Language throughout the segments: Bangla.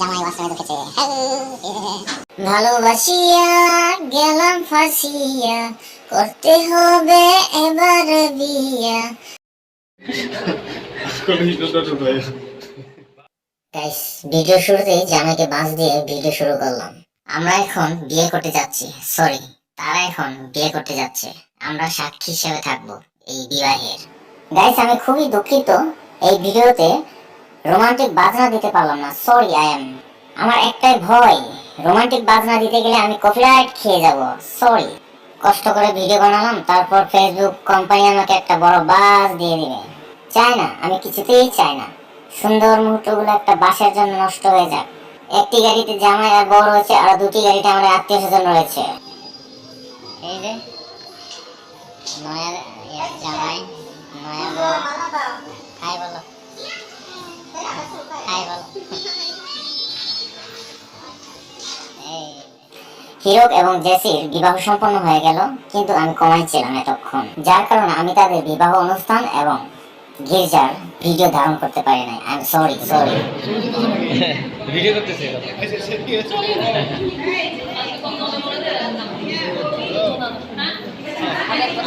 জামাই ভালোবাসিয়া, গেলাম ফাঁসিয়া, করতে হবে এবার বিয়া। ভিডিও জামাইকে বাঁশ দিয়ে ভিডিও শুরু করলাম। আমরা এখন বিয়ে করতে যাচ্ছি সরি তারা এখন বিয়ে করতে যাচ্ছে। আমরা সাক্ষী হিসেবে থাকব এই বিবাহের। গাইস আমি খুবই দুঃখিত এই ভিডিওতে রোমান্টিক বাজনা দিতে পারলাম না সরি আই এম আমার একটাই ভয় রোমান্টিক বাজনা দিতে গেলে আমি কপিরাইট খেয়ে যাব সরি কষ্ট করে ভিডিও বানালাম, তারপর ফেসবুক কোম্পানি আমাকে একটা বড় বাস দিয়ে দিবে। চাই না, আমি কিছুতেই চাই না। সুন্দর মুহূর্তগুলো একটা বাসের জন্য নষ্ট হয়ে যাক একটি গাড়িতে জামাই আর বড় রয়েছে, আর দুটি গাড়িতে আমার আত্মীয় স্বজন রয়েছে। এই যে, নয়া জামাই, নয়া বউ হাই বলো। হিরক এবং জেসির বিবাহ সম্পন্ন হয়ে গেল কিন্তু আমি কমাইছিলাম এতক্ষণ যার কারণে আমি তাদের বিবাহ অনুষ্ঠান এবং গির্জার ভিডিও ধারণ করতে পারি নাই। I am sorry sorry video করতেছে।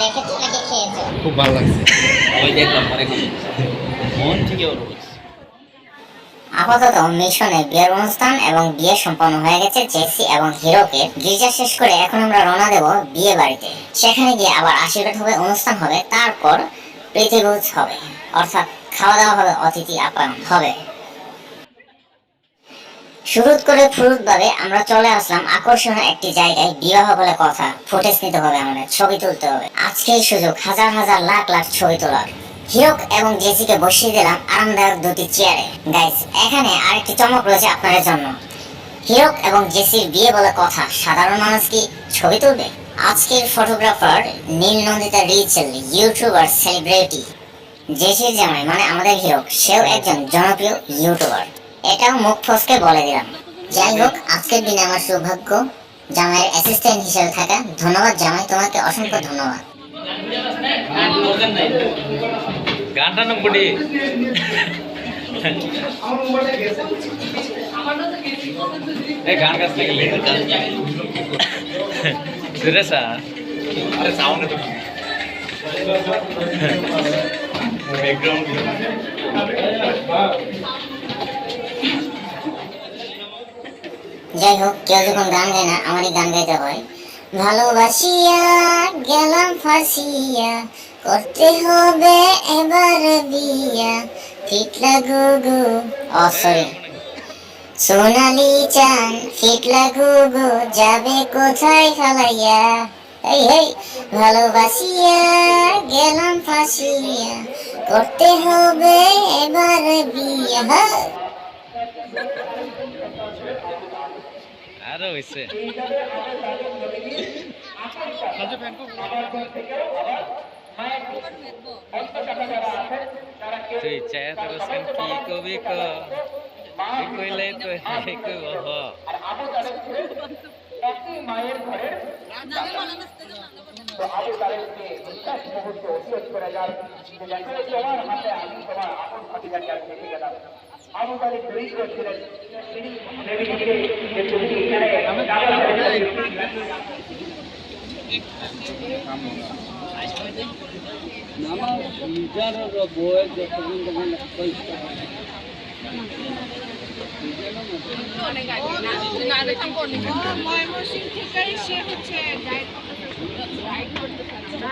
নাকি খেয়েছো। খুব ভালো লাগছে। ওই দেখলাম অনেক মন থেকে ওর আপাতত মিশনে বিয়ের অনুষ্ঠান এবং বিয়ে সম্পন্ন হয়ে গেছে জেসি এবং হিরোকে। গির্জা শেষ করে এখন আমরা রওনা দেব বিয়ে বাড়িতে। সেখানে গিয়ে আবার আশীর্বাদ হবে অনুষ্ঠান হবে তারপর প্রীতিভোজ হবে। অর্থাৎ খাওয়া দাওয়া হবে অতিথি আপ্যায়ন হবে। শুরুত করে ফুরুত ভাবে আমরা চলে আসলাম আকর্ষণীয় একটি জায়গায় বিবাহ বলে কথা। ফুটেজ নিতে হবে আমাদের, ছবি তুলতে হবে। আজকেই সুযোগ, হাজার হাজার লাখ লাখ ছবি তোলার। হিরক এবং জেসিকে বসিয়ে দিলাম আরামদায়ক দুটি চেয়ারে। গাইস এখানে আরেকটি চমক রয়েছে আপনাদের জন্য। হিরক এবং জেসির বিয়ে বলে কথা, সাধারণ মানুষ কি ছবি তুলবে? আজকের photographer Neel Nandita Rachel YouTuber, celebrity. জেসির জামাই মানে আমাদের হিরক, সেও একজন জনপ্রিয় ইউটিউবার। এটাও মুখ ফসকে বলে দিলাম। যাই হোক, আজকের দিনে আমার সৌভাগ্য, জামাইয়ের অ্যাসিস্ট্যান্ট হিসেবে থাকা ধন্যবাদ জামাই, তোমাকে অসংখ্য ধন্যবাদ। ব্যাকগ্রাউন্ড যাই হোক, কেউ যখন গান গায় না, আমারই গান গাইতে হয়। ভালোবাসিয়া গেলাম ফাঁসিয়া, করতে হবে এবার বিয়া। ফিটলা গুগু ও সরি সোনালি চান ফিটলা গুগু যাবে কোথায় খালাইয়া? এই এই ভালোবাসিয়া গেলাম ফাঁসিয়া, করতে হবে এবার বিয়া। আরও হইছে। তুই চায় তো বসেন কি কবি ক? তুই কইলে তো হে কই ওহ ময়মনসিং থেকে সে হচ্ছে গাইড গাইড করতে গাইড করতে গাইড করে মারি নিদি প্লিজ করে চলে বসে ও হ্যাঁ দেখ আবু তালিব দরিদ্র ছিলেন তিনি নবীজিকে যে সে হচ্ছে গাইড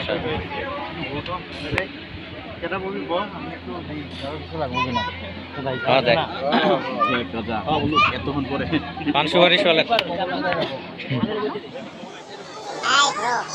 বাসায় মাংস বাড়ি চলে আয়